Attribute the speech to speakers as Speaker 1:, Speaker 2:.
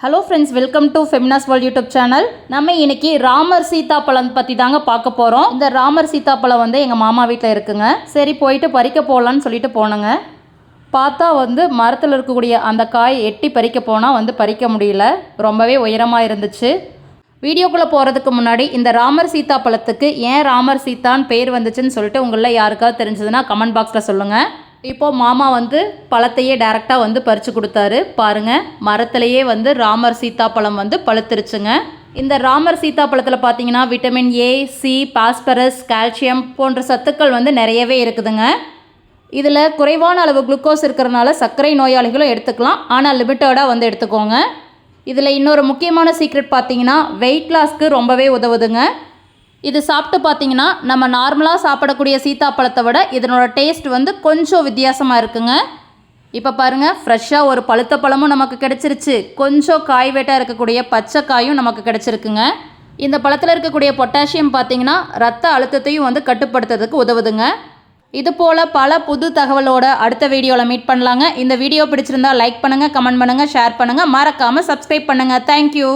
Speaker 1: Hello friends welcome to Femina's world YouTube channel நம்ம இன்னைக்கு ராமர் சீதாப்பழம் பற்றி தாங்க பார்க்க போகிறோம் இந்த ராமர் சீதாப்பழம் வந்து எங்கள் மாமா வீட்டில் இருக்குங்க. சரி போயிட்டு பறிக்க போகலான்னு சொல்லிட்டு போனோங்க. பார்த்தா வந்து மரத்தில் இருக்கக்கூடிய அந்த காய் எட்டி பறிக்க போனால் வந்து பறிக்க முடியல. ரொம்பவே உயரமாக இருந்துச்சு. வீடியோக்குள்ளே போகிறதுக்கு முன்னாடி இந்த ராமர் சீதா பழத்துக்கு ஏன் ராமர் சீதான்னு பேர் வந்துச்சுன்னு சொல்லிட்டு உங்களில் யாருக்காவது தெரிஞ்சதுன்னா கமெண்ட் பாக்ஸில் சொல்லுங்கள் இப்போது மாமா வந்து பழத்தையே டேரெக்டாக வந்து பறித்து கொடுத்தாரு. பாருங்க மரத்துலேயே வந்து ராமர் சீத்தாப்பழம் வந்து பழுத்துருச்சுங்க. இந்த ராமர் சீத்தாப்பழத்தில் பார்த்தீங்கன்னா vitamin A C phosphorus calcium போன்ற சத்துக்கள் வந்து நிறையவே இருக்குதுங்க. இதில் குறைவான அளவு குளுக்கோஸ் இருக்கிறனால சர்க்கரை நோயாளிகளும் எடுத்துக்கலாம். ஆனால் லிமிட்டடாக வந்து எடுத்துக்கோங்க. இதில் இன்னொரு முக்கியமான சீக்ரெட் பார்த்தீங்கன்னா வெயிட் லாஸ்க்கு ரொம்பவே உதவுதுங்க. இது சாப்பிட்டு பார்த்தீங்கன்னா நம்ம நார்மலாக சாப்பிடக்கூடிய சீத்தாப்பழத்தை விட இதனோட டேஸ்ட் வந்து கொஞ்சம் வித்தியாசமாக இருக்குங்க. இப்போ பாருங்கள் ஃப்ரெஷ்ஷாக ஒரு பழுத்த பழமும் நமக்கு கிடச்சிருச்சு. கொஞ்சம் காய் வேட்டாக இருக்கக்கூடிய பச்சை காயும் நமக்கு கிடச்சிருக்குங்க. இந்த பழத்தில் இருக்கக்கூடிய பொட்டாசியம் பார்த்தீங்கன்னா ரத்த அழுத்தத்தையும் வந்து கட்டுப்படுத்துறதுக்கு உதவுதுங்க. இது போல் பல புது தகவலோட அடுத்த வீடியோவில் மீட் பண்ணலாங்க. இந்த வீடியோ பிடிச்சிருந்தா லைக் பண்ணுங்கள் கமெண்ட் பண்ணுங்கள் ஷேர் பண்ணுங்கள் மறக்காமல் சப்ஸ்கிரைப் பண்ணுங்கள் தேங்க்யூ